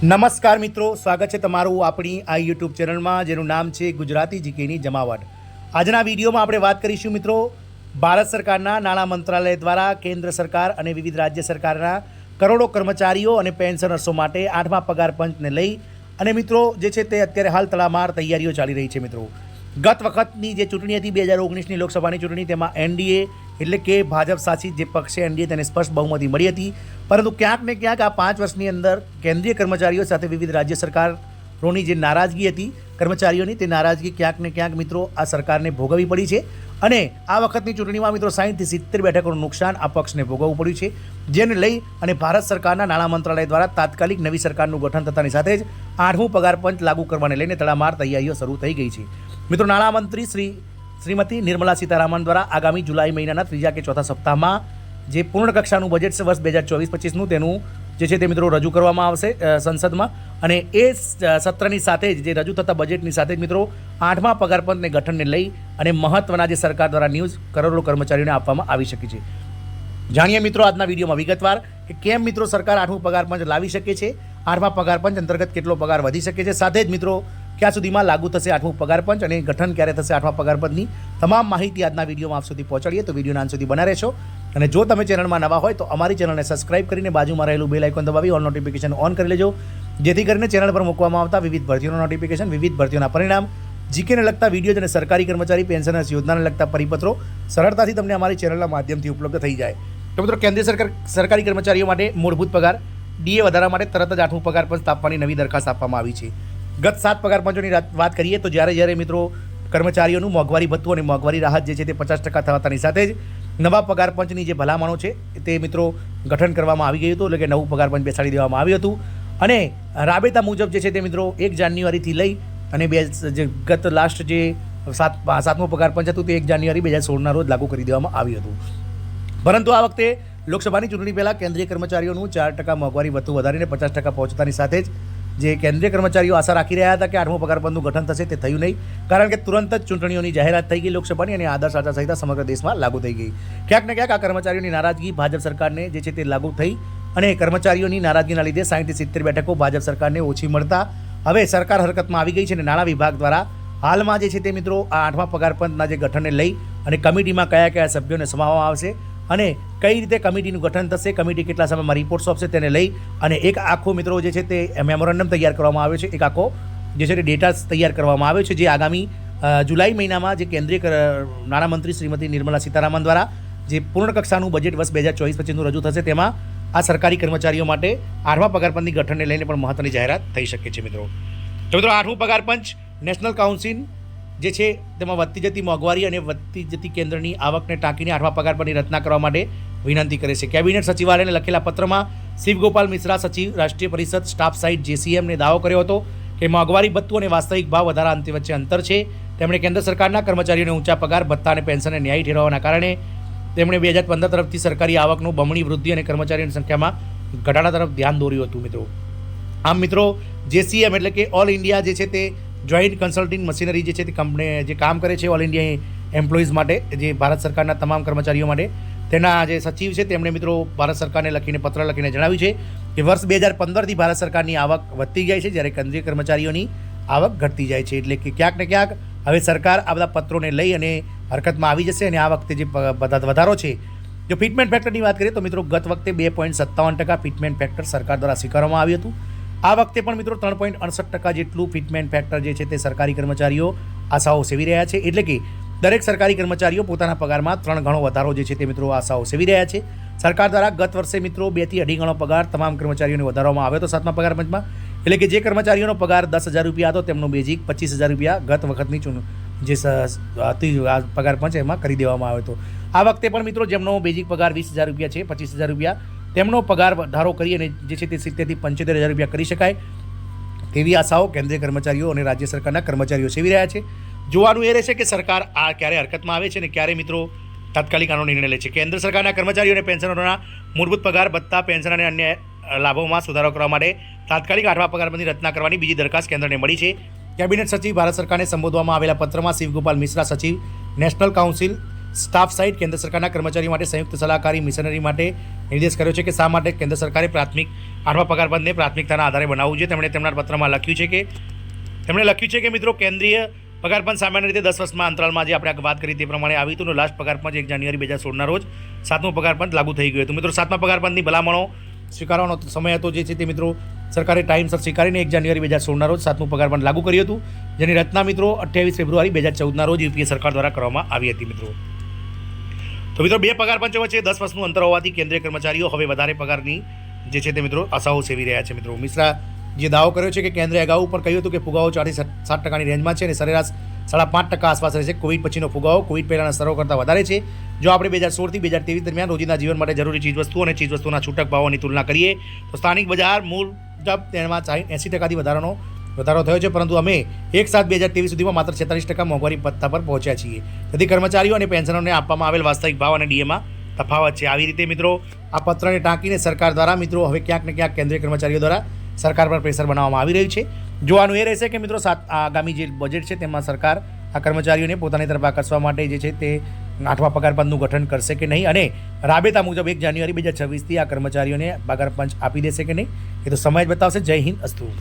નમસ્કાર મિત્રો, સ્વાગત છે તમારું આપણી આ યુટ્યુબ ચેનલમાં, જેનું નામ છે ગુજરાતી જીકેની જમાવટ. આજના વિડીયોમાં આપણે વાત કરીશું મિત્રો, ભારત સરકારના નાણાં મંત્રાલય દ્વારા કેન્દ્ર સરકાર અને વિવિધ રાજ્ય સરકારના કરોડો કર્મચારીઓ અને પેન્શનર્સો માટે આઠમા પગાર પંચને લઈ અને મિત્રો, જે છે તે અત્યારે હાલ તડામાર તૈયારીઓ ચાલી રહી છે મિત્રો. ગત વખતની જે ચૂંટણી હતી, બે હજાર ઓગણીસની લોકસભાની ચૂંટણી, તેમાં એનડીએ એટલે કે ભાજપ શાસિત જે પક્ષ છે, એનડીએ તેને સ્પષ્ટ બહુમતી મળી હતી. પરંતુ ક્યાંક ને ક્યાંક આ પાંચ વર્ષની અંદર કેન્દ્રીય કર્મચારીઓ સાથે વિવિધ રાજ્ય સરકારોની જે નારાજગી હતી, કર્મચારીઓની, તે નારાજગી ક્યાંક ને ક્યાંક મિત્રો આ સરકારને ભોગવવી પડી છે. અને આ વખતની ચૂંટણીમાં મિત્રો સાહીઠથી સિત્તેર બેઠકોનું નુકસાન આ પક્ષને ભોગવવું પડ્યું છે. જેને લઈ અને ભારત સરકારના નાણાં મંત્રાલય દ્વારા તાત્કાલિક નવી સરકારનું ગઠન થતાની સાથે જ આઠમું પગાર પંચ લાગુ કરવાને લઈને તડામાર તૈયારીઓ શરૂ થઈ ગઈ છે. મિત્રો, નાણામંત્રી શ્રી શ્રીમતી નિર્મલા સીતારામન દ્વારા આગામી જુલાઈ મહિનાના ત્રીજા કે ચોથા સપ્તાહમાં જે પૂર્ણ કક્ષાનું બજેટ છે વર્ષ બે હજાર ચોવીસ પચીસનું, તેનું જે છે તે મિત્રો રજૂ કરવામાં આવશે સંસદમાં. અને એ સત્રની સાથે જ, જે રજૂ થતા બજેટની સાથે જ મિત્રો, આઠમા પગારપંચને ગઠનને લઈ અને મહત્વના જે સરકાર દ્વારા ન્યૂઝ કરોડો કર્મચારીઓને આપવામાં આવી શકે છે. જાણીએ મિત્રો, આજના વિડીયોમાં વિગતવાર કે કેમ મિત્રો સરકાર આઠમું પગાર પંચ લાવી શકે છે? આઠમા પગાર પંચ અંતર્ગત કેટલો પગાર વધી શકે છે? સાથે જ મિત્રો ક્યાં સુધીમાં લાગુ થશે આઠમું પગાર પંચ અને ગઠન ક્યારે થશે આઠમા પગાર પંચની તમામ માહિતી આજના વિડીયોમાં આપ સુધી પહોંચાડીએ. તો વિડીયોના અંત સુધી બના રહેશો. અને જો તમે ચેનલમાં નવા હોય તો અમારી ચેનલને સબસ્ક્રાઇબ કરીને બાજુમાં રહેલું બેલ આઇકોન દબાવી ઓલ નોટિફિકેશન ઓન કરી લેજો. જેથી કરીને ચેનલ પર મૂકવામાં આવતા વિવિધ ભરતીઓનું નોટિફિકેશન, વિવિધ ભરતીઓના પરિણામ, જીકેને લગતા વીડિયો અને સરકારી કર્મચારી પેન્શનર્સ યોજનાને લગતા પરિપત્રો સરળતાથી તમને અમારી ચેનલના માધ્યમથી ઉપલબ્ધ થઈ જાય. તો મિત્રો, કેન્દ્રીય સરકાર, સરકારી કર્મચારીઓ માટે મૂળભૂત પગાર, ડીએ વધારા માટે તરત જ આઠમું પગાર પણ સ્થાપવાની નવી દરખાસ્ત આપવામાં આવી છે. ગત સાત પગાર પંચોની વાત કરીએ તો જ્યારે જ્યારે મિત્રો કર્મચારીઓનું મોંઘવારી ભથ્થું અને મોંઘવારી રાહત જે છે તે પચાસ ટકા થવાતાની સાથે જ નવા પગાર પંચની જે ભલામણો છે તે મિત્રો ગઠન કરવામાં આવી ગયું હતું, એટલે કે નવું પગાર પંચ બેસાડી દેવામાં આવ્યું હતું. અને રાબેતા મુજબ જે છે તે મિત્રો એક જાન્યુઆરીથી લઈ અને બે જે ગત લાસ્ટ જે સાત સાતમો પગાર પંચ હતું તે એક જાન્યુઆરી બે હજાર સોળના રોજ લાગુ કરી દેવામાં આવ્યું હતું. પરંતુ આ વખતે લોકસભાની ચૂંટણી પહેલાં કેન્દ્રીય કર્મચારીઓનું ચાર ટકા મોંઘવારી વધુ વધારીને પચાસ ટકા પહોંચતાની સાથે જ જે કેન્દ્રીય કર્મચારીઓ આશા રાખી રહ્યા હતા કે આઠમો પગારપંચનું ગઠન થશે તે થયું નહીં. કારણ કે તુરંત જ ચૂંટણીઓની જાહેરાત થઈ ગઈ લોકસભાની અને આદર્શ આચારસંહિતા સમગ્ર દેશમાં લાગુ થઈ ગઈ. ક્યાંક ને ક્યાંક આ કર્મચારીઓની નારાજગી ભાજપ સરકારને જે છે તે લાગુ થઈ અને કર્મચારીઓની નારાજગીના લીધે સાહીઠથી સિત્તેર બેઠકો ભાજપ સરકારને ઓછી મળતા હવે સરકાર હરકતમાં આવી ગઈ છે અને નાણાં વિભાગ દ્વારા હાલમાં જે છે તે મિત્રો આ આઠમા પગારપંચના જે ગઠનને લઈ અને કમિટીમાં કયા કયા સભ્યોને સમાવવામાં આવશે અને કઈ રીતે કમિટીનું ગઠન થશે, કમિટી કેટલા સમયમાં રિપોર્ટ સોંપશે તેને લઈ અને એક આખો મિત્રો જે છે તે મેમોરેન્ડમ તૈયાર કરવામાં આવ્યો છે, એક આખો જે છે તે ડેટા તૈયાર કરવામાં આવ્યો છે, જે આગામી જુલાઈ મહિનામાં જે કેન્દ્રીય નાણામંત્રી શ્રીમતી નિર્મલા સીતારામન દ્વારા જે પૂર્ણ કક્ષાનું બજેટ વર્ષ બે હજાર ચોવીસ પચીસનું રજૂ થશે, તેમાં આ સરકારી કર્મચારીઓ માટે આઠમા પગારપંચની ગઠનને લઈને પણ મહત્વની જાહેરાત થઈ શકે છે, મિત્રો. તો મિત્રો, આઠમું પગારપંચ નેશનલ કાઉન્સિલ જે છે, તેમાં વધતી જતી મોંઘવારી અને વધતી જતી કેન્દ્રની આવકને ટાંકીને આઠમા પગાર પરની રચના કરવા માટે વિનંતી કરે છે. કેબિનેટ સચિવાલયને લખેલા પત્રમાં શિવગોપાલ મિશ્રા સચિવ, રાષ્ટ્રીય પરિષદ સ્ટાફ સાઇટ જેસીએમને દાવો કર્યો હતો કે મોંઘવારી, ભથ્થું અને વાસ્તવિક ભાવ વધારા અંતે વચ્ચે અંતર છે. તેમણે કેન્દ્ર સરકારના કર્મચારીઓને ઊંચા પગાર, ભથ્થા અને પેન્શનને ન્યાય ઠેરવવાના કારણે તેમણે બે હજાર પંદર તરફથી સરકારી આવકનું બમણી વૃદ્ધિ અને કર્મચારીઓની સંખ્યામાં ઘટાડા તરફ ધ્યાન દોર્યું હતું મિત્રો. આમ મિત્રો, જેસીએમ એટલે કે ઓલ ઇન્ડિયા જે છે તે જોઈન્ટ કન્સલ્ટિંગ મશીનરી જે છે તે કંપની જે કામ કરે છે ઓલ ઇન્ડિયા એમ્પ્લોઈઝ માટે, જે ભારત સરકારના તમામ કર્મચારીઓ માટે, તેના જે સચિવ છે તેમણે મિત્રો ભારત સરકારને લખીને પત્ર લખીને જણાવ્યું છે કે વર્ષ બે હજાર પંદરથી ભારત સરકારની આવક વધતી જાય છે, જ્યારે કેન્દ્રીય કર્મચારીઓની આવક ઘટતી જાય છે. એટલે કે ક્યાંક ને ક્યાંક હવે સરકાર આ બધા પત્રોને લઈ અને હરકતમાં આવી જશે અને આ વખતે જે બધા વધારો છે. જો ફિટમેન્ટ ફેક્ટરની વાત કરીએ તો મિત્રો ગત વખતે બે પોઈન્ટ સત્તાવન ટકા ફિટમેન્ટ ફેક્ટર સરકાર દ્વારા સ્વીકારવામાં આવ્યું હતું. આ વખતે પણ મિત્રો ત્રણ પોઈન્ટ અડસઠ ટકા જેટલું ફિટમેન્ટ ફેક્ટર જે છે તે સરકારી કર્મચારીઓ આશાઓ સેવી રહ્યા છે. એટલે કે દરેક સરકારી કર્મચારીઓ પોતાના પગારમાં ત્રણ ગણો વધારો જે છે તે મિત્રો આશાઓ સેવી રહ્યા છે. સરકાર દ્વારા ગત વર્ષે મિત્રો બેથી અઢી ગણો પગાર તમામ કર્મચારીઓને વધારવામાં આવ્યો હતો સાતમા પગાર પંચમાં. એટલે કે જે કર્મચારીઓનો પગાર દસ હજાર રૂપિયા હતો તેમનો બેઝિક પચીસ હજાર રૂપિયા ગત વખતની ચૂંટણી જે હતી પગાર પંચ એમાં કરી દેવામાં આવ્યો હતો. આ વખતે પણ મિત્રો જેમનો બેઝિક પગાર વીસ હજાર રૂપિયા છે, પચીસ હજાર રૂપિયા તેમનો પગાર વધારો કરી અને જે છે તે સિત્તેરથી પંચોતેર હજાર રૂપિયા કરી શકાય તેવી આશાઓ કેન્દ્રીય કર્મચારીઓ અને રાજ્ય સરકારના કર્મચારીઓ સેવી રહ્યા છે. જોવાનું એ રહેશે કે સરકાર આ ક્યારે હરકતમાં આવે છે અને ક્યારે મિત્રો તાત્કાલિક આનો નિર્ણય લે છે. કેન્દ્ર સરકારના કર્મચારીઓ અને પેન્શનરોના મૂળભૂત પગાર ભત્તા પેન્શન અને અન્ય લાભોમાં સુધારો કરવા માટે તાત્કાલિક આઠમા પગારબંધની રચના કરવાની બીજી દરખાસ્ત કેન્દ્રને મળી છે. કેબિનેટ સચિવ ભારત સરકારને સંબોધવામાં આવેલા પત્રમાં શિવગોપાલ મિશ્રા સચિવ, નેશનલ કાઉન્સિલ સ્ટાફ સહિત કેન્દ્ર સરકારના કર્મચારીઓ માટે સંયુક્ત સલાહકારી મિશનરી માટે નિર્દેશ કર્યો છે કે શા માટે કેન્દ્ર સરકારે પ્રાથમિક આઠમા પગારબંધને પ્રાથમિકતાના આધારે બનાવવું જોઈએ. તેમણે તેમના પત્રમાં લખ્યું છે કે તેમણે લખ્યું છે કે મિત્રો, કેન્દ્રીય પગાર પંચ સામાન્ય રીતે દસ વર્ષમાં અંતરાલમાં જે આપણે વાત કરી તે પ્રમાણે આવી હતું લાસ્ટ પગાર પંચ એક જાન્યુઆરી બે હજાર સોળના રોજ સાતમું પગાર પંચ લાગુ થઈ ગયું હતું. મિત્રો, સાતમા પગારપંચની ભલામણો સ્વીકારવાનો સમય હતો જે છે તે મિત્રો સરકારે ટાઈમસર સ્વીકારીને એક જાન્યુઆરી બે હજાર સોળના રોજ સાતમું પગાર પંચ લાગુ કર્યું હતું. જેની રચના મિત્રો અઠ્યાવીસ ફેબ્રુઆરી બે હજાર ચૌદના રોજ યુપીએ સરકાર દ્વારા કરવામાં આવી હતી મિત્રો. તો મિત્રો, બે પગાર પંચો વચ્ચે દસ વર્ષનું અંતર હોવાથી કેન્દ્રીય કર્મચારીઓ હવે વધારે પગારની જે છે તે મિત્રો આશાઓ સેવી રહ્યા છે મિત્રો. મિશ્રા જે દાવો કર્યો છે કે કેન્દ્રે અગાઉ પણ કહ્યું હતું કે ફુગાવો ચારથી સાત ટકાની રેન્જમાં છે અને સરેરાશ સાડા પાંચ ટકા આસપાસ રહે છે. કોવિડ પછીનો ફુગાવો કોવિડ પહેલાંના સ્તરો કરતાં વધારે છે. જો આપણે બે હજાર સોળથી બે હજાર ત્રેવીસ દરમિયાન રોજિંદા જીવન માટે જરૂરી ચીજવસ્તુઓ અને ચીજવસ્તુના છૂટક ભાવોની તુલના કરીએ, તો સ્થાનિક બજાર મૂળ મુજબ તેમાં એંસી ટકાથી વધારાનો વધારો થયો છે, પરંતુ અમે એક સાત બે હજાર ત્રેવીસ સુધીમાં માત્ર છેતાલીસ ટકા મોંઘવારી પત્તા પર પહોંચ્યા છીએ. તેથી કર્મચારીઓ અને પેન્શનરોને આપવામાં આવેલ વાસ્તવિક ભાવ અને ડીએમાં તફાવત છે. આવી રીતે મિત્રો, આ પત્રને ટાંકીને સરકાર દ્વારા મિત્રો હવે ક્યાંક ને ક્યાંક કેન્દ્રીય કર્મચારીઓ દ્વારા સરકાર પર પ્રેશર બનાવવામાં આવી રહ્યું છે. જોવાનું એ રહેશે કે મિત્રો, સાત આગામી જે બજેટ છે તેમાં સરકાર આ કર્મચારીઓને પોતાની તરફ આકર્ષવા માટે જે છે તે આઠમા પગાર પંચનું ગઠન કરશે કે નહીં અને રાબેતા મુજબ એક જાન્યુઆરી બે હજાર છવ્વીસથી આ કર્મચારીઓને પગાર પંચ આપી દેશે કે નહીં, એ તો સમય જ બતાવશે. જય હિન્દ, અસ્તુ.